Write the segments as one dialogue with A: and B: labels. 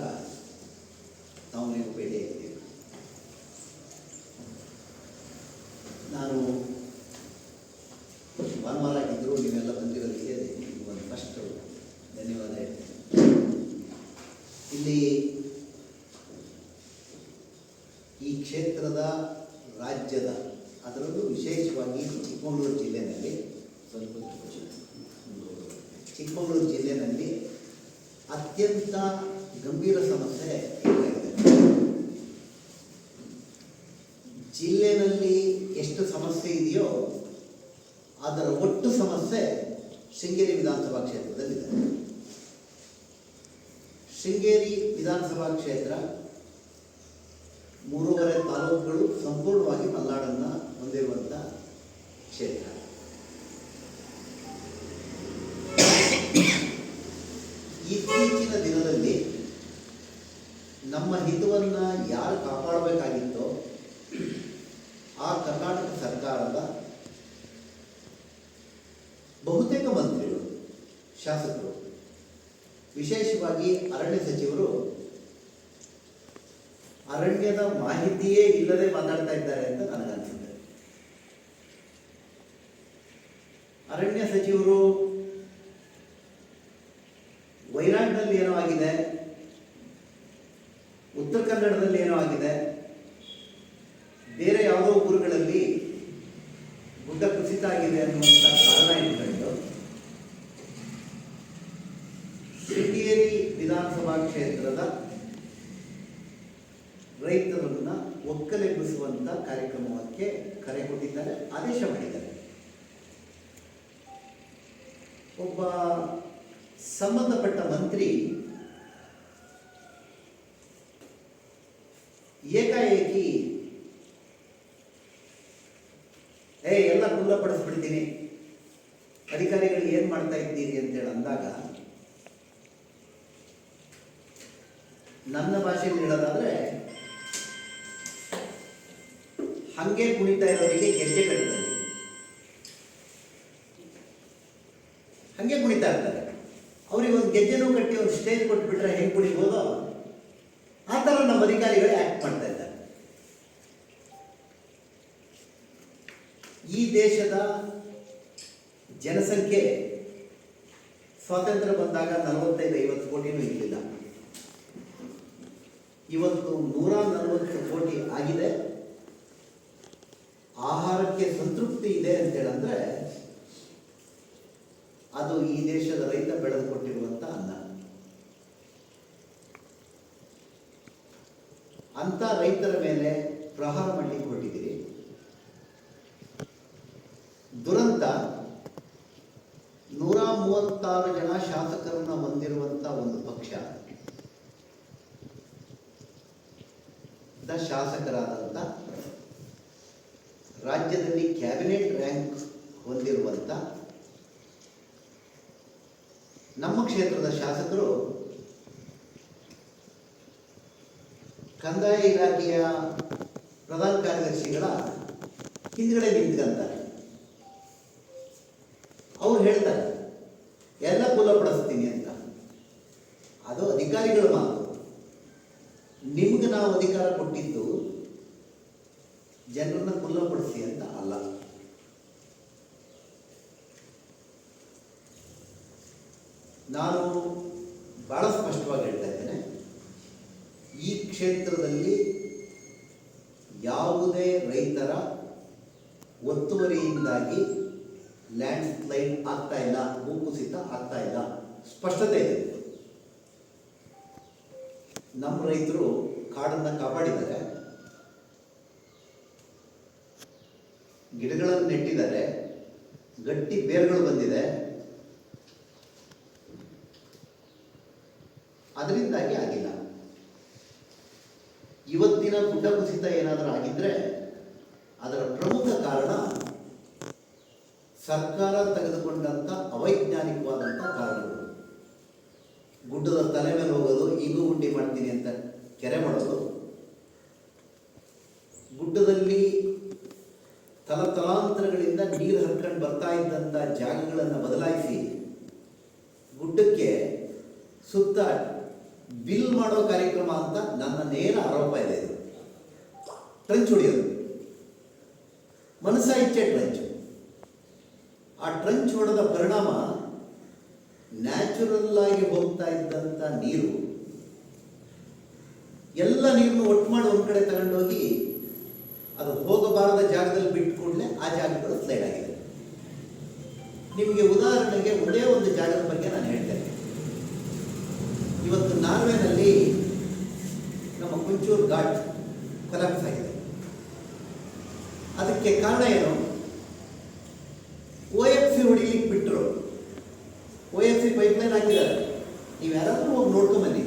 A: ನಂತರ ನಾವು ನೀವು ಭೇಟಿಯಾಗಿದ್ದೀವಿ ನಾನು ಭಾನುವಾರ ಆಗಿದ್ದರೂ ನೀವೆಲ್ಲ ಬಂದಿರೋದಕ್ಕೆ ನಿಮ್ಗೆ ಒಂದು ಫಸ್ಟ್ ಧನ್ಯವಾದ ಹೇಳ್ತೇನೆ ಇಲ್ಲಿ ಈ ಕ್ಷೇತ್ರದ ರಾಜ್ಯದ ಅದರಲ್ಲೂ ವಿಶೇಷವಾಗಿ ಚಿಕ್ಕಮಗಳೂರು ಜಿಲ್ಲೆಯಲ್ಲಿ ಸ್ವಲ್ಪ ಚಿಕ್ಕಮಗಳೂರು ಜಿಲ್ಲೆಯಲ್ಲಿ ಅತ್ಯಂತ ಗಂಭೀರ ಸಮಸ್ಯೆ ಎದುರಾಗಿದೆ ಜಿಲ್ಲೆನಲ್ಲಿ ಎಷ್ಟು ಸಮಸ್ಯೆ ಇದೆಯೋ, ಅದರ ಒಟ್ಟು ಸಮಸ್ಯೆ ಶೃಂಗೇರಿ ವಿಧಾನಸಭಾ ಕ್ಷೇತ್ರದಲ್ಲಿದೆ. ಶೃಂಗೇರಿ ವಿಧಾನಸಭಾ ಕ್ಷೇತ್ರ ಮೂರುವರೆ ತಾಲೂಕುಗಳು ಸಂಪೂರ್ಣವಾಗಿ ಮಲ್ನಾಡನ್ನು ಹೊಂದಿರುವಂಥ ಕ್ಷೇತ್ರ. ಇತ್ತೀಚಿನ ದಿನದಲ್ಲಿ ನಮ್ಮ ಹಿತವನ್ನು ಯಾರು ಶಾಸಕರು. ವಿಶೇಷವಾಗಿ ಅರಣ್ಯ ಸಚಿವರು ಅರಣ್ಯದ ಮಾಹಿತಿಯೇ ಇಲ್ಲದೆ ಮಾತಾಡ್ತಾ ಇದ್ದಾರೆ ಅಂತ ನನಗನ್ಸುತ್ತೆ ಅರಣ್ಯ ಸಚಿವರು ವೈರಾಟ್ನಲ್ಲಿ ಏನೋ ಆಗಿದೆ, ಉತ್ತರ ಕನ್ನಡದಲ್ಲಿ ಏನೋ ಆಗಿದೆ, ಬೇರೆ ಯಾವುದೋ ಊರುಗಳಲ್ಲಿ ಗುಡ್ಡ ಕುಸಿತ ಆಗಿದೆ ಅನ್ನುವಂಥ ಕಾರಣ ಇಟ್ಕೊಂಡು ಶೃಂಗೇರಿ ವಿಧಾನಸಭಾ ಕ್ಷೇತ್ರದ ರೈತರನ್ನ ಒಕ್ಕಲೆಬ್ಬಿಸುವಂತ ಕಾರ್ಯಕ್ರಮಕ್ಕೆ ಕರೆ ಕೊಟ್ಟಿದ್ದಾರೆ, ಆದೇಶ ಮಾಡಿದ್ದಾರೆ. ಒಬ್ಬ ಸಂಬಂಧಪಟ್ಟ ಮಂತ್ರಿ ಏಕಾಏಕಿ, ಏ, ಎಲ್ಲ ಖುಲ್ಲಪಡಿಸ್ಬಿಡ್ತೀನಿ ಅಧಿಕಾರಿಗಳು ಏನು ಮಾಡ್ತಾ ಇದ್ದೀರಿ? ಅಂತೇಳಿ ಅಂದಾಗ ನನ್ನ ಭಾಷೆಯಲ್ಲಿ ಹೇಳೋದಾದ್ರೆ, ಹಂಗೆ ಕುಣಿತಾ ಇರೋರಿಗೆ ಗೆಜ್ಜೆ ಕಟ್ಟಿದೆ ಹಂಗೆ ಕುಣಿತಾ ಇರ್ತಾರೆ. ಅವ್ರಿಗೆ ಒಂದು ಗೆಜ್ಜೆನೂ ಕಟ್ಟಿ ಒಂದು ಸ್ಟೇಜ್ ಕೊಟ್ಬಿಟ್ರೆ ಹೆಂಗೆ ಕುಣಿಬೋದು? ಆ ಥರ ನಮ್ಮ ಅಧಿಕಾರಿಗಳೇ ಆ್ಯಕ್ಟ್ ಮಾಡ್ತಾ ಇದ್ದಾರೆ. ಈ ದೇಶದ ಜನಸಂಖ್ಯೆ ಸ್ವಾತಂತ್ರ್ಯ ಬಂದಾಗ ನಲವತ್ತೈದು ಐವತ್ತು ಕೋಟಿನೂ ಇರಲಿಲ್ಲ. ಇವತ್ತು ನೂರ ನಲವತ್ತು ಕೋಟಿ ಆಗಿದೆ. ಆಹಾರಕ್ಕೆ ಸಂತೃಪ್ತಿ ಇದೆ ಅಂತ ಹೇಳಂದ್ರೆ ಅದು ಈ ದೇಶದ ರೈತ ಬೆಳೆದು ಕೊಟ್ಟಿರುವಂಥ ಅನ್ನ. ಅಂತ ರೈತರ ಮೇಲೆ ಪ್ರಹಾರ ಮಾಡಲಿಕ್ಕೆ ಹೊರಟಿದ್ದೀರಿ. ದುರಂತ ನೂರ ಮೂವತ್ತಾರು ಜನ ಶಾಸಕರನ್ನ ಹೊಂದಿರುವಂತ ಒಂದು ಪಕ್ಷ. ಶಾಸಕರಾದಂಥ ರಾಜ್ಯದಲ್ಲಿ ಕ್ಯಾಬಿನೆಟ್ ರ್ಯಾಂಕ್ ಹೊಂದಿರುವಂಥ ನಮ್ಮ ಕ್ಷೇತ್ರದ ಶಾಸಕರು ಕಂದಾಯ ಇಲಾಖೆಯ ಪ್ರಧಾನ ಕಾರ್ಯದರ್ಶಿಗಳ ಹಿಂದ್ಗಡೆ ನಿಂತ್ಕೊಂತಾರೆ ಅವ್ರು ಹೇಳ್ತಾರೆ, ಎಲ್ಲ ಕುಲಪಡಿಸ್ತೀನಿ ಅಂತ. ಅದು ಅಧಿಕಾರಿಗಳ ಮಾತು ನಿಮ್ಗೆ ನಾವು ಅಧಿಕಾರ ಕೊಟ್ಟಿದ್ದು ಅಂತ ಅಲ್ಲ. ನಾನು ಬಹಳ ಸ್ಪಷ್ಟವಾಗಿ ಹೇಳ್ತಾ ಇದ್ದೇನೆ, ಈ ಕ್ಷೇತ್ರದಲ್ಲಿ ಯಾವುದೇ ರೈತರ ಒತ್ತುವರಿಯಿಂದಾಗಿ ಲ್ಯಾಂಡ್ ಸ್ಲೈಡ್ ಆಗ್ತಾ ಇಲ್ಲ, ಭೂಕುಸಿತ ಆಗ್ತಾ ಇಲ್ಲ. ಸ್ಪಷ್ಟತೆ ಇದೆ. ನಮ್ಮ ರೈತರು ಕಾಡನ್ನು ಕಾಪಾಡಿದ್ದಾರೆ. ಗಿಡಗಳನ್ನು ನೆಟ್ಟಿದ್ದಾರೆ, ಗಟ್ಟಿ ಬೇರುಗಳು ಬಂದಿದೆ. ಅದರಿಂದಾಗಿ ಆಗಿಲ್ಲ. ಇವತ್ತಿನ ಗುಡ್ಡ ಕುಸಿತ ಏನಾದರೂ ಆಗಿದ್ರೆ ಅದರ ಪ್ರಮುಖ ಕಾರಣ ಸರ್ಕಾರ ತೆಗೆದುಕೊಂಡಂತ ಅವೈಜ್ಞಾನಿಕವಾದಂಥ ಕಾರಣಗಳು. ಗುಡ್ಡದ ತಲೆ ಮೇಲೆ ಹೋಗೋದು ಈಗೂ ಗುಂಡಿ ಮಾಡ್ತೀನಿ ಅಂತ ಕೆರೆ ಮಾಡೋದು ಗುಡ್ಡದಲ್ಲಿ ತಲತಲಾಂತರಗಳಿಂದ ನೀರು ಹರ್ಕೊಂಡು ಬರ್ತಾ ಇದ್ದಂಥ ಜಾಗಗಳನ್ನು ಬದಲಾಯಿಸಿ ಗುಡ್ಡಕ್ಕೆ ಸುತ್ತ ಬಿಲ್ ಮಾಡೋ ಕಾರ್ಯಕ್ರಮ ಅಂತ ನನ್ನ ನೇರ ಆರೋಪ ಇದೆ ಇದು. ಟ್ರಂಚ್ ಹೊಡೆಯೋದು. ಮನಸ್ಸ ಇಚ್ಛೆ ಟ್ರಂಚ್. ಆ ಟ್ರಂಚ್ ಹೊಡೆದ ಪರಿಣಾಮ ನ್ಯಾಚುರಲ್ ಆಗಿ ಹೋಗ್ತಾ ಇದ್ದಂಥ ನೀರು. ಎಲ್ಲ ನೀರನ್ನು ಒಟ್ಟು ಮಾಡಿ ಒಂದು ಕಡೆ ತಗೊಂಡೋಗಿ ಅದು ಹೋಗಬಾರದ ಜಾಗದಲ್ಲಿ ಬಿಟ್ಟು ಕೂಡಲೇ ಆ ಜಾಗಗಳು ಸ್ಲೈಡ್ ಆಗಿದೆ ನಿಮಗೆ ಉದಾಹರಣೆಗೆ ಒಂದೇ ಒಂದು ಜಾಗದ ಬಗ್ಗೆ ನಾನು ಹೇಳ್ತೇನೆ. ಇವತ್ತು ನಾರ್ವೆನಲ್ಲಿ ನಮ್ಮ ಕುಂಚೂರು ಘಾಟ್ ಕೊಲಾಪ್ಸ್ ಆಗಿದೆ. ಅದಕ್ಕೆ ಕಾರಣ ಏನು ಓ ಎಫ್ ಸಿ ಹೊಡಿಲಿಕ್ಕೆ ಬಿಟ್ಟರು ಓ ಎಫ್ ಸಿ ಪೈಪ್ಲೈನ್ ಹಾಕಿದ್ದಾರೆ ನೀವು ಯಾರಾದ್ರೂ ಹೋಗಿ ನೋಡ್ಕೊಂಬನ್ನಿ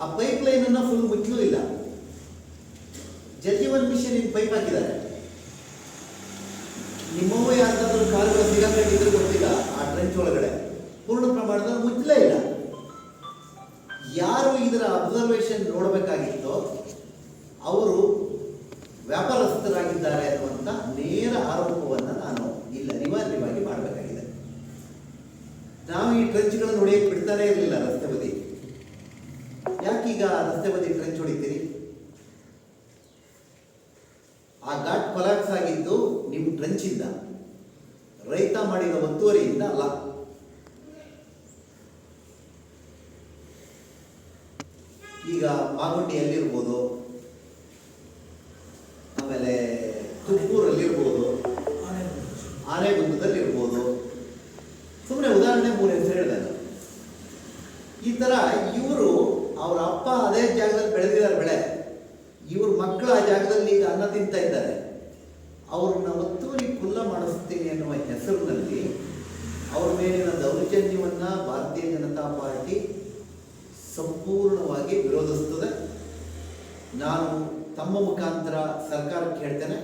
A: ಆ ಪೈಪ್ಲೈನನ್ನು ಫುಲ್ ಮುಚ್ಚಲೂ ಇಲ್ಲ ಜಲಜೀವನ್ ಮಿಷನ್ ಇನ್ ಪೈಪ್ ಹಾಕಿದ್ದಾರೆ. ನಿಮ್ಮವ ಕಾಲು ಕಾರುಗಳು ಸಿಗಾಕೊಂಡಿದ್ರೆ ಗೊತ್ತಿಲ್ಲ, ಆ ಟ್ರೆಂಚ್ ಒಳಗಡೆ. ಪೂರ್ಣ ಪ್ರಮಾಣದಲ್ಲಿ ಮುಚ್ಚಲೇ ಇಲ್ಲ. ಯಾರು ಇದರ ಅಬ್ಸರ್ವೇಷನ್ ನೋಡಬೇಕಾಗಿತ್ತೋ, ಅವರು ವ್ಯಾಪಾರಸ್ಥರಾಗಿದ್ದಾರೆ ಅನ್ನುವಂಥ ನೇರ ಆರೋಪವನ್ನು ನಾನು ಇಲ್ಲ ಅನಿವಾರ್ಯವಾಗಿ ಮಾಡಬೇಕಾಗಿದೆ. ನಾವು ಈ ಟ್ರೆಂಚ್ಗಳನ್ನು ಹೊಡೆಯಕ್ಕೆ ಬಿಡ್ತಾನೆ ಇರಲಿಲ್ಲ ಆ ಘಾಟ್ ಕೊಲಾಪ್ಸ್ ಆಗಿದ್ದು ನಿಮ್ಮ ಟ್ರಂಚಿಂದ ರೈತ ಮಾಡಿದ ಒತ್ತುವರಿಯಿಂದ ಅಲ್ಲ. ಈಗ ಮಾಗುಂಡಿ ಎಲ್ಲಿರ್ಬೋದು ಆಮೇಲೆ ತುಮಕೂರಲ್ಲಿರ್ಬೋದು ಆನೆಗುಂದದಲ್ಲಿರ್ಬೋದು ಸುಮ್ಮನೆ ಉದಾಹರಣೆ ಮೂರು ಹೆಸರು ಹೇಳಿದೆ ನಾನು. ಈ ಥರ ಇವರು ಅವರ ಅಪ್ಪ ಅದೇ ಜಾಗದಲ್ಲಿ ಬೆಳೆದಿದ್ದಾರೆ ಬೆಳೆ ಇವ್ರ ಮಕ್ಕಳು ಆ ಜಾಗದಲ್ಲಿ ಈಗ ಅನ್ನ ತಿಂತಾ ಇದ್ದಾರೆ ಅವ್ರನ್ನ ಒತ್ತುವರಿ ಕುಲ್ಲ ಮಾಡಿಸ್ತೀನಿ ಎನ್ನುವ ಹೆಸರಿನಲ್ಲಿ ಅವರ ಮೇಲಿನ ದೌರ್ಜನ್ಯವನ್ನು ಭಾರತೀಯ ಜನತಾ ಪಾರ್ಟಿ ಸಂಪೂರ್ಣವಾಗಿ ವಿರೋಧಿಸ್ತದೆ. ನಾನು ತಮ್ಮ ಮುಖಾಂತರ ಸರ್ಕಾರಕ್ಕೆ ಹೇಳ್ತೇನೆ.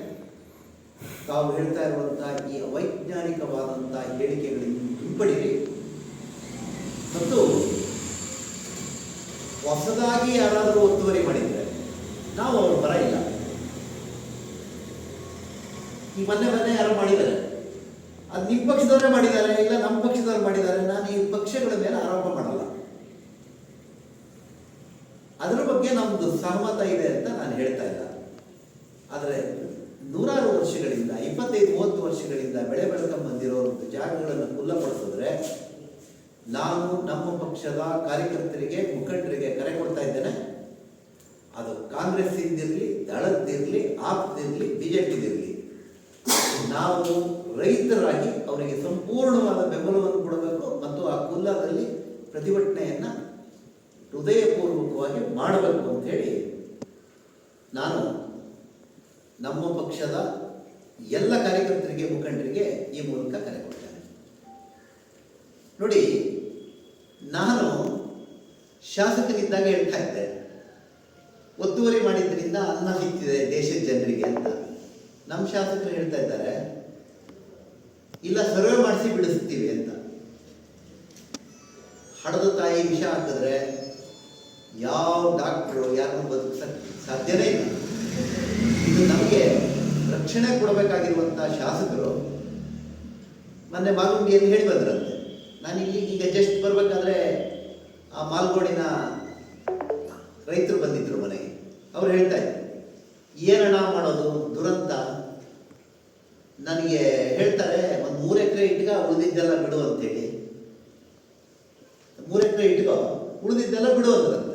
A: ತಾವು ಹೇಳ್ತಾ ಇರುವಂತಹ ಈ ಅವೈಜ್ಞಾನಿಕವಾದಂತಹ ಹೇಳಿಕೆಗಳನ್ನು ಹಿಂಪಡಿರಿ ಮತ್ತು ಹೊಸದಾಗಿ ಯಾರಾದರೂ ಒತ್ತುವರಿ ಮಾಡಿದರೆ ನಾವು ಅವರು ಪರ ಈ ಮೊನ್ನೆ ಮೊನ್ನೆ ಯಾರೋ ಮಾಡಿದ್ದಾರೆ. ಅದು ನಿಮ್ಮ ಪಕ್ಷದವರೇ ಮಾಡಿದ್ದಾರೆ, ಇಲ್ಲ ನಮ್ಮ ಪಕ್ಷದವ್ರು ಮಾಡಿದ್ದಾರೆ, ನಾನು ಈ ಪಕ್ಷಗಳ ಮೇಲೆ ಆರೋಪ ಮಾಡಲ್ಲ. ಅದರ ಬಗ್ಗೆ ನಮ್ಮದು ಸಹಮತ ಇದೆ ಅಂತ ನಾನು ಹೇಳ್ತಾ ಇಲ್ಲ. ಆದರೆ ನೂರಾರು ವರ್ಷಗಳಿಂದ, ಇಪ್ಪತ್ತೈದು, ಮೂವತ್ತು ವರ್ಷಗಳಿಂದ ಬೆಳೆ ಬೆಳ್ಕೊಂಡು ಬಂದಿರೋ ಜಾಗಗಳನ್ನು ಖುಲ್ಲಪಡಿಸಿದ್ರೆ ನಾನು ನಮ್ಮ ಪಕ್ಷದ ಕಾರ್ಯಕರ್ತರಿಗೆ, ಮುಖಂಡರಿಗೆ ಕರೆ ಕೊಡ್ತಾ ಇದ್ದೇನೆ. ಅದು ಕಾಂಗ್ರೆಸ್ ಇಂದಿರಲಿ ದಳದ್ದಿರಲಿ, ಆಪ್ದಿರಲಿ, ಬಿಜೆಪಿದಿರಲಿ. ನಾವು ರೈತರಾಗಿ ಅವರಿಗೆ ಸಂಪೂರ್ಣವಾದ ಬೆಂಬಲವನ್ನು ಕೊಡಬೇಕು ಮತ್ತು ಆ ಕುಲ್ಲದಲ್ಲಿ ಪ್ರತಿಭಟನೆಯನ್ನ ಹೃದಯಪೂರ್ವಕವಾಗಿ ಮಾಡಬೇಕು ಅಂತ ಹೇಳಿ ನಾನು ನಮ್ಮ ಪಕ್ಷದ ಎಲ್ಲ ಕಾರ್ಯಕರ್ತರಿಗೆ, ಮುಖಂಡರಿಗೆ ಈ ಮೂಲಕ ಕರೆ ಕೊಡ್ತೇನೆ. ನೋಡಿ, ನಾನು ಶಾಸಕನಿದ್ದಾಗ ಹೇಳ್ತಾ ಇದ್ದೆ, ಒತ್ತುವರಿ ಮಾಡಿದ್ದರಿಂದ ಅನ್ನ ಸಿಗ್ತಿದೆ ದೇಶದ ಜನರಿಗೆ ಅಂತ. ನಮ್ಮ ಶಾಸಕರು ಹೇಳ್ತಾ ಇದ್ದಾರೆ, ಇಲ್ಲ ಸರ್ವೆ ಮಾಡಿಸಿ ಬಿಡಿಸ್ತೀವಿ ಅಂತ. ಹಡದ ತಾಯಿ ವಿಷ ಹಾಕಿದ್ರೆ ಯಾವ ಡಾಕ್ಟ್ರು ಯಾರನ್ನು ಬದುಕಿಸಕ್ಕೆ ಸಾಧ್ಯನೇ ಇಲ್ಲ. ಇದು ನಮಗೆ ರಕ್ಷಣೆ ಕೊಡಬೇಕಾಗಿರುವಂಥ ಶಾಸಕರು ಮೊನ್ನೆ ಮಾಲ್ಗುಂಡಿಯಲ್ಲಿ ಹೇಳಿ ಬಂದ್ರಂತೆ. ನಾನು ಇಲ್ಲಿ ಈಗ ಜಸ್ಟ್ ಬರಬೇಕಾದ್ರೆ ಆ ಮಾಲ್ಗೋಡಿನ ರೈತರು ಬಂದಿದ್ರು ಮನೆಗೆ. ಅವ್ರು ಹೇಳ್ತಾ ಇದ್ರು ಏನಣ್ಣ ಮಾಡೋದು ದುರಂತ ನನಗೆ ಹೇಳ್ತಾರೆ ಒಂದು ಮೂರು ಎಕರೆ ಇಟ್ಕ ಉಳಿದಿದ್ದೆಲ್ಲ ಬಿಡು ಅಂತೇಳಿ. ಮೂರು ಎಕರೆ ಇಟ್ಕೋ. ಉಳಿದಿದ್ದೆಲ್ಲ ಬಿಡು ಅಂತ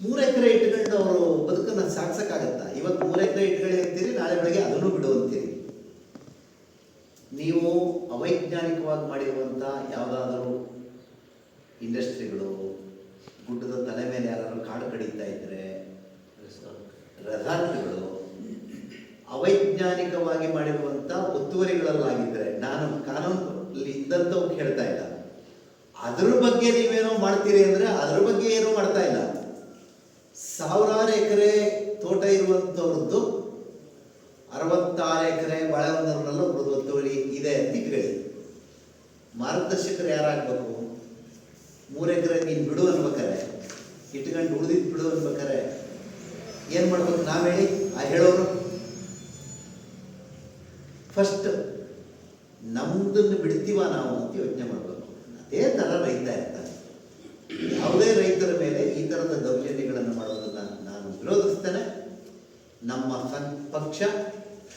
A: ಮೂರು ಎಕರೆ ಇಟ್ಕೊಂಡು ಅವರು ಬದುಕನ್ನು ಸಾಗಿಸೋಕ್ಕಾಗತ್ತಾ? ಇವತ್ತು ಮೂರು ಎಕರೆ ಇಟ್ಕೊಳ್ಳಿ ಅಂತೀರಿ, ನಾಳೆ ಬೆಳಗ್ಗೆ ಅದನ್ನು ಬಿಡು ಅಂತೀರಿ. ನೀವು ಅವೈಜ್ಞಾನಿಕವಾಗಿ ಮಾಡಿರುವಂಥ ಯಾವುದಾದರೂ ಇಂಡಸ್ಟ್ರಿಗಳು, ಗುಡ್ಡದ ತಲೆ ಮೇಲೆ ಯಾರಾದರೂ ಕಾಡು ಕಡಿತಾ ಇದ್ದರೆ ರೆಸಾರ್ಟ್ಗಳು ಅವೈಜ್ಞಾನಿಕವಾಗಿ ಮಾಡಿರುವಂಥ ಒತ್ತುವರಿಗಳಲ್ಲಾಗಿದ್ದರೆ ನಾನು ಕಾನೂನಲ್ಲಿ ಇದ್ದಂಥವು ಹೇಳ್ತಾ ಇಲ್ಲ. ಅದ್ರ ಬಗ್ಗೆ ನೀವೇನೋ ಮಾಡ್ತೀರಿ ಅಂದರೆ ಅದ್ರ ಬಗ್ಗೆ ಏನೂ ಮಾಡ್ತಾ ಇಲ್ಲ. ಸಾವಿರಾರು ಎಕರೆ ತೋಟ ಇರುವಂಥವ್ರದ್ದು ಅರವತ್ತಾರು ಎಕರೆ ಬಾಳೆಹೊನ್ನೂರಿನಲ್ಲೂ ಒಬ್ಬರದ್ದು ಒತ್ತುವರಿ ಇದೆ ಅಂತ ಇಟ್ಕೊಳ್ಳಿ. ಮಾರ್ಗದರ್ಶಕರು ಯಾರಾಗಬೇಕು? ಮೂರು ಎಕರೆ ನೀನು ಬಿಡು ಅನ್ಬೇಕಾರೆ ಇಟ್ಕೊಂಡು ಉಳಿದಿದ್ದು ಬಿಡು ಅನ್ಬೇಕಾರೆ ಏನು ಮಾಡ್ಬೇಕು ನಾವು ಹೇಳಿ ಆ ಹೇಳೋರು ಫಸ್ಟ್ ನಮ್ದನ್ನು ಬಿಡ್ತೀವ ನಾವು ಅಂತ ಯೋಚನೆ ಮಾಡಬೇಕು ಅದೇ ಥರ ರೈತ ಇರ್ತಾರೆ ಯಾವುದೇ ರೈತರು ಥರದ ದೌರ್ಜನ್ಯಗಳನ್ನು ಮಾಡೋದನ್ನು ನಾನು ವಿರೋಧಿಸ್ತೇನೆ. ನಮ್ಮ ಪಕ್ಷ,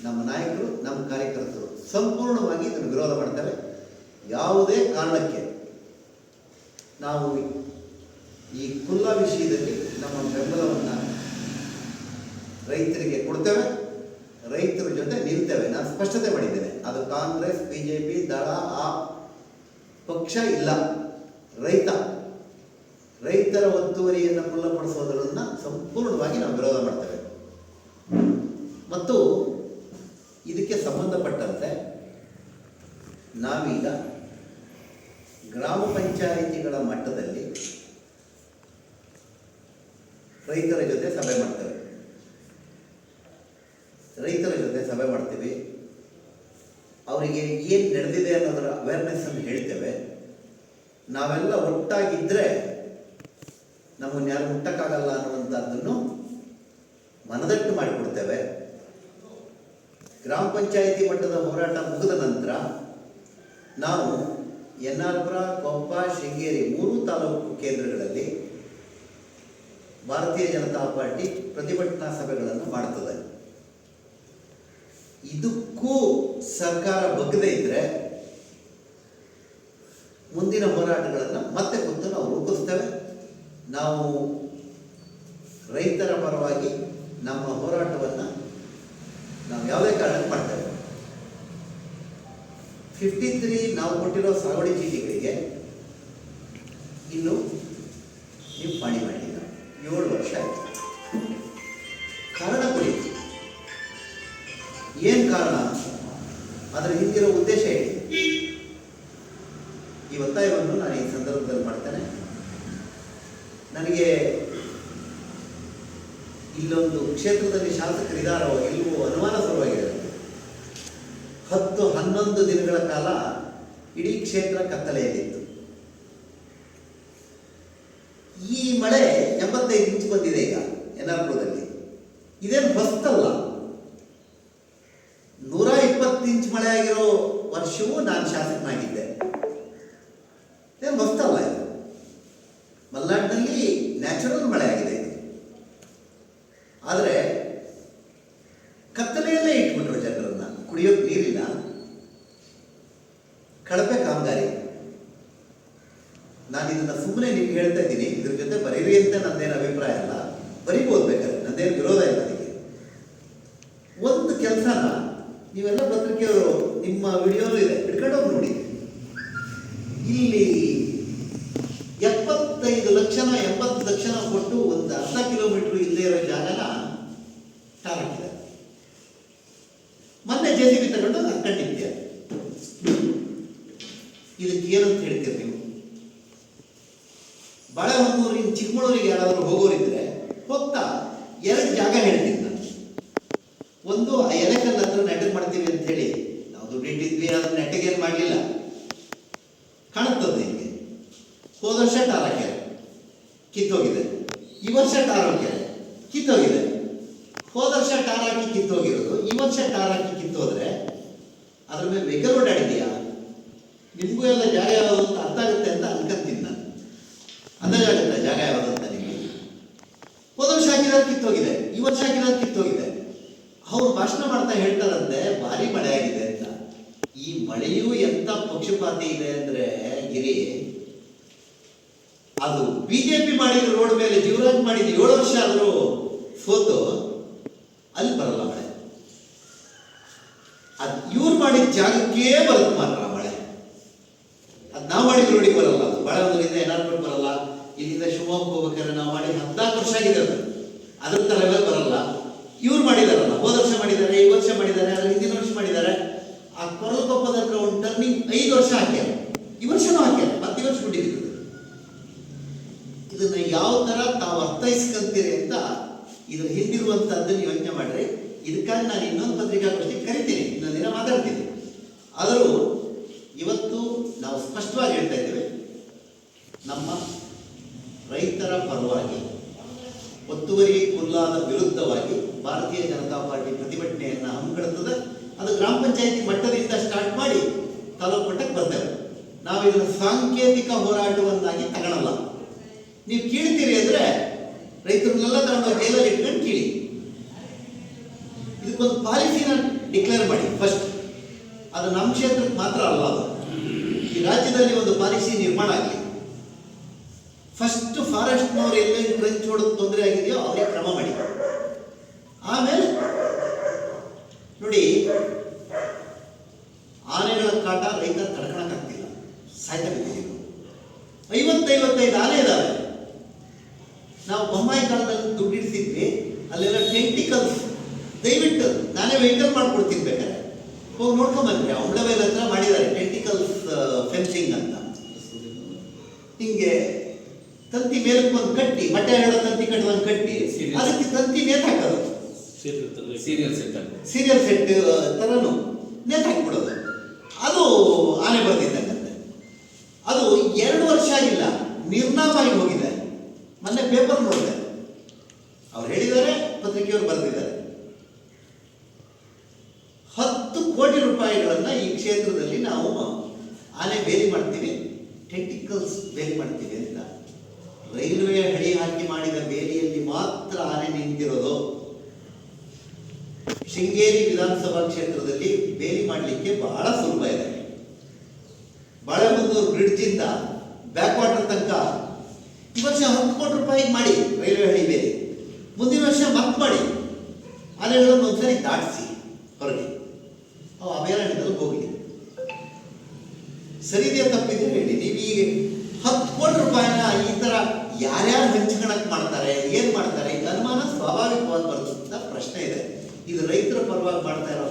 A: ನಮ್ಮ ನಾಯಕರು, ನಮ್ಮ ಕಾರ್ಯಕರ್ತರು ಸಂಪೂರ್ಣವಾಗಿ ಇದನ್ನು ವಿರೋಧ ಮಾಡ್ತಾರೆ. ಯಾವುದೇ ಕಾರಣಕ್ಕೆ ನಾವು ಈ ಕುಲ್ಲ ವಿಷಯದಲ್ಲಿ ನಮ್ಮ ಬೆಂಬಲವನ್ನು ರೈತರಿಗೆ ಕೊಡ್ತೇವೆ. ರೈತರ ಜೊತೆ ನಿಲ್ತೇವೆ. ನಾನು ಸ್ಪಷ್ಟತೆ ಮಾಡಿದ್ದೇನೆ. ಅದು ಕಾಂಗ್ರೆಸ್ ಬಿ ಜೆ ಪಿ ದಳ, ಆ ಪಕ್ಷ ಇಲ್ಲ. ರೈತ ರೈತರ ಒತ್ತುವರಿಯನ್ನು ಕುಲ್ಲಪಡಿಸೋದನ್ನು ಸಂಪೂರ್ಣವಾಗಿ ನಾವು ವಿರೋಧ ಮಾಡ್ತೇವೆ. ಮತ್ತು ಇದಕ್ಕೆ ಸಂಬಂಧಪಟ್ಟಂತೆ ನಾವೀಗ ಗ್ರಾಮ ಪಂಚಾಯಿತಿಗಳ ಮಟ್ಟದಲ್ಲಿ ರೈತರ ಜೊತೆ ಸಭೆ ಮಾಡ್ತೇವೆ. ರೈತರ ಜೊತೆ ಸಭೆ ಮಾಡ್ತೀವಿ. ಅವರಿಗೆ ಏನು ನಡೆದಿದೆ ಅನ್ನೋದರ ಅವೇರ್ನೆಸ್ ಅನ್ನು ಹೇಳ್ತೇವೆ. ನಾವೆಲ್ಲ ಒಟ್ಟಾಗಿದ್ದರೆ ಅನ್ನುವಂಥದ್ದನ್ನು ಮನದಟ್ಟು ಮಾಡಿಕೊಡ್ತೇವೆ. ಗ್ರಾಮ ಪಂಚಾಯಿತಿ ಮಟ್ಟದ ಹೋರಾಟ ಮುಗಿದ ನಂತರ ನಾವು ಎನ್ ಆರ್ ಪುರ ಕೊಪ್ಪ, ಶೃಂಗೇರಿ ಮೂರು ತಾಲೂಕು ಕೇಂದ್ರಗಳಲ್ಲಿ ಭಾರತೀಯ ಜನತಾ ಪಾರ್ಟಿ ಪ್ರತಿಭಟನಾ ಸಭೆಗಳನ್ನು ಮಾಡ್ತದೆ. ಇದಕ್ಕೂ ಸರ್ಕಾರ ಬಗ್ಗದೇ ಇದ್ರೆ ಮುಂದಿನ ಹೋರಾಟಗಳನ್ನು ಮತ್ತೆ ಕುಂತು ನಾವು ರೂಪಿಸ್ತೇವೆ. ನಾವು ರೈತರ ಪರವಾಗಿ ನಮ್ಮ ಹೋರಾಟವನ್ನು ನಾವು ಯಾವುದೇ ಕಾರಣಕ್ಕೆ ಮಾಡ್ತೇವೆ ಫಿಫ್ಟಿ ತ್ರೀ ನಾವು ಕೊಟ್ಟಿರೋ ಸಾಗುವಳಿ ಚೀಟಿಗಳಿಗೆ ಇನ್ನು ನೀವು ಪಾಣಿ ಕಾಲ ಇಡೀ ಕ್ಷೇತ್ರ ಕತ್ತಲೆಯಲ್ಲಿತ್ತು. ಈ ಮಳೆ ಎಂಬತ್ತೈದು ಇಂಚ್ ಬಂದಿದೆ ಈಗ ಯನಾಪುರದಲ್ಲಿ ಇದೇನು ಹೊಸ್ತಲ್ಲ ನೂರ ಇಪ್ಪತ್ತು ಇಂಚ್ ಮಳೆ ಆಗಿರೋ ವರ್ಷವೂ ನಾನು ಶಾಸಕನಾಗಿದ್ದೆ ಇದೇನು ಹೊಸ್ತಲ್ಲ ಇದು ಮಲೆನಾಡಿನಲ್ಲಿ ನ್ಯಾಚುರಲ್ ಮಳೆ ಆಗಿದೆ ಇದು ಆದರೆ ಕತ್ತಲೆಯಲ್ಲೇ ಇಟ್ಬಿಟ್ರು ಜನರನ್ನ ಕುಡಿಯೋಕೆ ನೀರಿಲ್ಲ ಕಳಪೆ ಕಾಮಗಾರಿ ನಾನು ಇದನ್ನ ಸುಮ್ಮನೆ ನಿಮ್ಗೆ ಹೇಳ್ತಾ ಇದ್ದೀನಿ. ಇದ್ರ ಜೊತೆ ಬರೀರಿ ಅಂತ ನಂದೇನು ಅಭಿಪ್ರಾಯ ಅಲ್ಲ. ಬರಿಬೋದು ಬೇಕಾದ್ರೆ ನಂದೇನು ವಿರೋಧ ಇಲ್ಲ ಅದಕ್ಕೆ ಒಂದು ಕೆಲಸನ ನೀವೆಲ್ಲ ಪತ್ರಿಕೆಯವರು, ನಿಮ್ಮ ವಿಡಿಯೋನು ಇದೆ. ಹಿಡ್ಕೊಂಡೋಗಿ ನೋಡಿ. ಇಲ್ಲಿ ಎಪ್ಪತ್ತೈದು ಲಕ್ಷನ ಎಂಬತ್ತು ಲಕ್ಷನ ಕೊಟ್ಟು ಒಂದು ಅರ್ಧ ಕಿಲೋಮೀಟರ್ ಇಲ್ಲದೆ ಇರೋ ಜಾಗನ ಟಾರ್ ಹಾಕಿದ್ದಾರೆ ಮೊನ್ನೆ ಜೆ ಸಿ ಬಿ ತಗೊಂಡು ಹಾಕೊಂಡಿದ್ದೆ ಇದಕ್ಕೆ ಏನಂತ ಹೇಳ್ತೀರಿ ನೀವು ಬಾಳೆಹೊನ್ನೂರಿನ ಚಿಕ್ಕಮಗಳೂರಿಗೆ ಯಾರಾದರೂ ಹೋಗೋರಿದ್ರೆ ಹೋಗ್ತಾ. ಎರಡು ಜಾಗ ಹೇಳ್ತೀನಿ ನಾನು. ಒಂದು, ಆ ಎಲೆಕಲ್ ಹತ್ರ ನೆಟ್ಟಿಗೆ ಮಾಡ್ತೀವಿ ಅಂತ ಹೇಳಿ. ನಾವು ದುಡ್ಡು ಇಟ್ಟಿದ್ವಿ ಅದನ್ನ ನೆಟ್ಟಿಗೆ ಏನು ಮಾಡಲಿಲ್ಲ. ಕಾಣುತ್ತದೆ ನಿಮಗೆ ಹೋದ ವರ್ಷ ಟಾರ್ ಕಿತ್ತೋಗಿದೆ. ಈ ವರ್ಷ ಟಾರ್ ಕಿತ್ತೋಗಿದೆ. ಹೋದ ವರ್ಷ ಟಾರ್ ಹಾಕಿ ಕಿತ್ತೋಗಿರೋದು. ಈ ವರ್ಷ ಟಾರ್ ಹಾಕಿ ಕಿತ್ತೋದ್ರೆ ಅದ್ರ ಮೇಲೆ ವೆಹಿಕಲ್ ಓಡಾಡಿದೆಯಾ ನಿಮಗೂ ಎಲ್ಲ ಜಾಗ ಯಾವುದು ಅಂತ ಅರ್ಥ ಆಗುತ್ತೆ ಅಂತ ಅನ್ಕೊಂತೀನಿ. ನಾನು ಅಂದಾಜಾಗುತ್ತೆ ಜಾಗ ಯಾವುದು ಅಂತ ನಿಮಗೆ. ಹೋದ ವರ್ಷ ಹಾಕಿರೋದು ಕಿತ್ತೋಗಿದೆ, ಈ ವರ್ಷ ಹಾಕಿರೋದು ಕಿತ್ತೋಗಿದೆ. ಅವ್ರು ಭಾಷಣ ಮಾಡ್ತಾ ಹೇಳ್ತಾರಂತೆ, ಭಾರಿ ಮಳೆ ಆಗಿದೆ ಅಂತ. ಈ ಮಳೆಯೂ ಎಂತ ಪಕ್ಷಪಾತಿ ಇದೆ ಅಂದ್ರೆ ಗಿರಿ, ಅದು ಬಿಜೆಪಿ ಮಾಡಿದ ರೋಡ್ ಮೇಲೆ ಜೀವರಾಜ್ ಮಾಡಿದ ಏಳು ವರ್ಷ ಆದರೂ ಸೋತು ಅಲ್ಲಿ ಬರಲ್ಲ ಮಳೆ. ಅದು ಇವ್ರು ಮಾಡಿದ ಜಾಗಕ್ಕೇ ಬರುತ್ತೆ ಮಾತ್ರ ಮಳೆ ಅದು ನಾವು ಮಾಡಿದ ರೋಡಿಗೆ ಬರಲ್ಲ ಅದು ಬಾಳೆ ಒಂದರಿಂದ ಏನಾದ್ರು ಬರಲ್ಲ ಇಲ್ಲಿಂದ ಶಿವಮೊಗ್ಗ ಹೋಗ್ಬೇಕಾದ್ರೆ ನಾವು ಮಾಡಿ ಹದಿನಾಲ್ಕು ವರ್ಷ ಆಗಿದೆ ಅದು. ಅದ್ರ ತರವೇ ಬರಲ್ಲ. ಇವ್ರು ಮಾಡಿದಾರಲ್ಲ, ಹೋದ ವರ್ಷ ಮಾಡಿದ್ದಾರೆ, ಈ ವರ್ಷ ಮಾಡಿದ್ದಾರೆ ಅದ್ರ ಹಿಂದಿನ ವರ್ಷ ಮಾಡಿದ್ದಾರೆ. ಆ ಕೊರಲಕೊಪ್ಪದ ಹತ್ರ ಒಂದು ಟರ್ನಿಂಗ್ ಐದು ವರ್ಷ ಹಾಕ್ಯಾರ. ಈ ವರ್ಷನೂ ಹಾಕ್ಯಾರ, ಮತ್ತೆ ಈ ವರ್ಷ ಬಿಟ್ಟಿದ್ದು ಇದನ್ನ ಯಾವ ತರ ತಾವು ಅರ್ಥೈಸ್ಕೊಂತೀರಿ ಅಂತ ಇದ್ರ ಹಿಂದಿರುವಂತಹದ್ದನ್ನು ಯೋಚನೆ ಮಾಡ್ರಿ. ಇದಕ್ಕಾಗಿ ನಾನು ಇನ್ನೊಂದು ಪತ್ರಿಕಾಗೋಷ್ಠಿ ಕರಿತೀನಿ, ಇನ್ನೊಂದು ದಿನ ಮಾತಾಡ್ತೀನಿ. ಆದರೂ ಇವತ್ತು ನಾವು ಸ್ಪಷ್ಟವಾಗಿ ಹೇಳ್ತಾ ಇದ್ದೇವೆ, ನಮ್ಮ ರೈತರ ಪರವಾಗಿ, ಒತ್ತುವರಿ ಕುಲ್ಲಾದ ವಿರುದ್ಧವಾಗಿ ಭಾರತೀಯ ಜನತಾ ಪಾರ್ಟಿ ಪ್ರತಿಭಟನೆಯನ್ನು ಹಮ್ಮಿಕೊಳ್ಳುತ್ತದೆ. ಅದು ಗ್ರಾಮ ಪಂಚಾಯತಿ ಮಟ್ಟದಿಂದ ಸ್ಟಾರ್ಟ್ ಮಾಡಿ ತಾಲೂಕು ಮಟ್ಟಕ್ಕೆ ಬರ್ತೇವೆ ನಾವು ಇದನ್ನು ಸಾಂಕೇತಿಕ ಹೋರಾಟವನ್ನಾಗಿ ತಗೊಳಲ್ಲ. ನೀವು ಕೇಳ್ತೀರಿ ಅಂದ್ರೆ ರೈತರನ್ನೆಲ್ಲ ತಗೊಂಡು ಜೈಲಲ್ಲಿ ಇಟ್ಕೊಂಡು ಕೀಳಿ. ಇದಕ್ಕೊಂದು ಪಾಲಿಸಿನ ಡಿಕ್ಲೇರ್ ಮಾಡಿ ಫಸ್ಟ್ ಅದು ನಮ್ಮ ಕ್ಷೇತ್ರಕ್ಕೆ ಮಾತ್ರ ಅಲ್ಲ ಅದು. ಈ ರಾಜ್ಯದಲ್ಲಿ ಒಂದು ಪಾಲಿಸಿ ನಿರ್ಮಾಣ ಆಗಲಿ ಫಸ್ಟ್ ಫಾರೆಸ್ಟ್ನವ್ರು ಎಲ್ಲೆಲ್ಲಿ ಟ್ರೆಂಚ್ ಹೊಡೆದು ತೊಂದರೆ ಆಗಿದೆಯೋ ಅವರಿಗೆ ಕ್ರಮ ಮಾಡಿ. ಆಮೇಲೆ ನೋಡಿ ಆನೆಗಳ ಕಾಟ ರೈತ ತಡ್ಕೊಳಕ್ಕಾಗ್ತಿಲ್ಲ ಸಾಯ್ತಾ ಬಿದ್ದಿದ್ದೀವಿ ಐವತ್ತೈವತ್ತೈದು ಆನೆ ಇದಾವೆ. ನಾವು ಬೊಮ್ಮಾಯಿ ಕಾಲದಲ್ಲಿ ದುಡ್ಡಿಡ್ತಿದ್ವಿ ಅಲ್ಲೆಲ್ಲ ಟೆಂಟಿಕಲ್ಸ್ ದಯವಿಟ್ಟು ನಾನೇ ವೆಹಿಕಲ್ ಮಾಡ್ಕೊಡ್ತೀನಿ ಬೇಕಾದ್ರೆ. ಹೋಗಿ ನೋಡ್ಕೊಂಬಂದ್ರೆ ಅವಳವೇಲ್ ಹತ್ರ ಮಾಡಿದ್ದಾರೆ ಟೆಂಟಿಕಲ್ಸ್ ಫೆನ್ಸಿಂಗ್ ಅಂತ. ಹಿಂಗೆ ತಂತಿ ಮೇಲಕ್ಕೆ ಒಂದು ಕಟ್ಟಿ ಬಟ್ಟೆ ಹೇಳೋ ತಂತಿ ಕಟ್ಟುವಂಗೆ ಕಟ್ಟಿ. ಅದಕ್ಕೆ ತಂತಿ ನೇತು ಹಾಕೋದು.
B: ಸೀರಿಯಲ್ ಸೆಟ್
A: ಸೀರಿಯಲ್ ಸೆಟ್ ತರನು ನೇತು ಹಾಕ್ಬಿಡೋದು ಅದು ಆನೆ ಬಂದಿದ್ದಂತೆ ಅದು ಎರಡು ವರ್ಷ ಆಗಿಲ್ಲ ನಿರ್ನಾಮ ಆಗಿ ಹೋಗಿದೆ ಮೊನ್ನೆ ಪೇಪರ್ ನೋಡಿದೆ ಅವ್ರು ಹೇಳಿದ್ದಾರೆ ಪತ್ರಿಕೆಯವರು ಬರೆದಿದ್ದಾರೆ ಹತ್ತು ಕೋಟಿ ರೂಪಾಯಿಗಳನ್ನ ಈ ಕ್ಷೇತ್ರದಲ್ಲಿ ನಾವು ಆನೆ ಬೇಲಿ ಮಾಡ್ತೀವಿ ಟೆಂಟಿಕಲ್ಸ್ ಬೇಲಿ ಮಾಡ್ತೀವಿ ಅಂತ ರೈಲ್ವೆ ಹಳಿ ಹಾಕಿ ಮಾಡಿದ ಬೇಲಿಯಲ್ಲಿ ಮಾತ್ರ ಆನೆ ನಿಂತಿರೋದು ಶೃಂಗೇರಿ ವಿಧಾನಸಭಾ ಕ್ಷೇತ್ರದಲ್ಲಿ ಬೇಲಿ ಮಾಡಲಿಕ್ಕೆ ಬಹಳ ಸುಲಭ ಇದೆ. ಬಾಳೆಮುದ್ದೂರು ಬ್ರಿಡ್ಜ್ ಇಂದ ಬ್ಯಾಕ್ ವಾಟರ್ ತನಕ ಈ ವರ್ಷ ಹತ್ತು ಕೋಟಿ ರೂಪಾಯಿ ಮಾಡಿ ರೈಲ್ವೆ ಹಳಿ ಬೇರೆ ಮುಂದಿನ ವರ್ಷ ಮತ್ತೆ ಮಾಡಿ. ಅಲೆಗಳನ್ನು ಒಂದ್ಸರಿ ದಾಟಿಸಿ ಹೊರಗೆ. ಅವು ಅಭಯಾರಣ್ಯದಲ್ಲಿ ಹೋಗಲಿ. ಸರಿದೆಯಾ ತಪ್ಪಿದೆ ಹೇಳಿ. ನೀವು ಈಗ ಹತ್ತು ಕೋಟಿ ರೂಪಾಯಿನ ಈ ಥರ ಯಾರ್ಯಾರು ಹಂಚ್ಕೊಳಕ್ ಮಾಡ್ತಾರೆ, ಏನು ಮಾಡ್ತಾರೆ ಈಗ ಅನುಮಾನ ಸ್ವಾಭಾವಿಕವಾಗಿ ಬರುತ್ತಂತ ಪ್ರಶ್ನೆ ಇದೆ. ಇದು ರೈತರ ಪರವಾಗಿ ಮಾಡ್ತಾ ಇರೋ